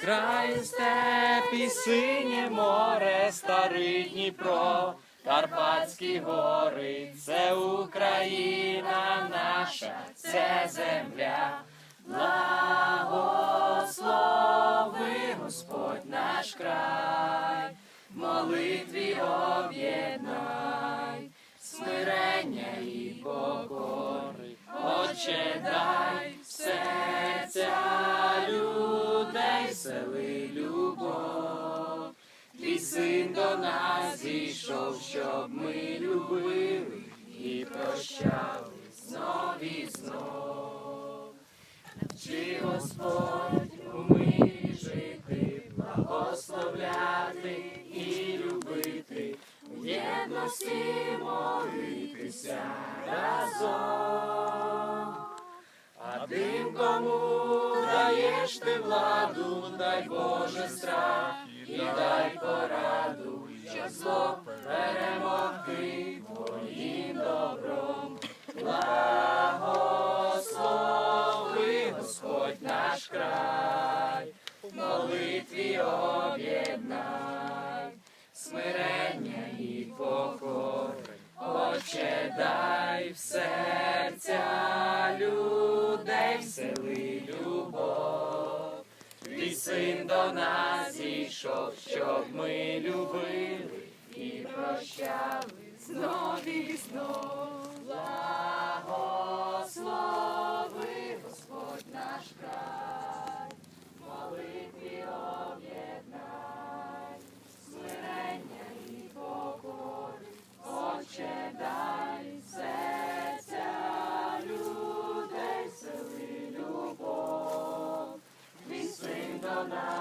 край степ і синє море, старий Дніпро, Карпатські гори, це Україна наша, це земля. Благослови Господь наш край, молитві об'єднай, смирення і покори, Отче дай людей сели любов. Твій син до нас зійшов, щоб ми любили і прощали знов і знов. Чи Господь у мирі жити, благословляти і любити, в єдності молитися разом. А тим, кому даєш ти владу, дай Боже страх і дай пораду, щоб зло перемогти твоїм добром. Благослови Господь наш край, в молитві об'єднай, смирення і покори, Отче, дай в серця людей всели син до нас ішов, щоб ми любили і прощали знов і знов. Adonai.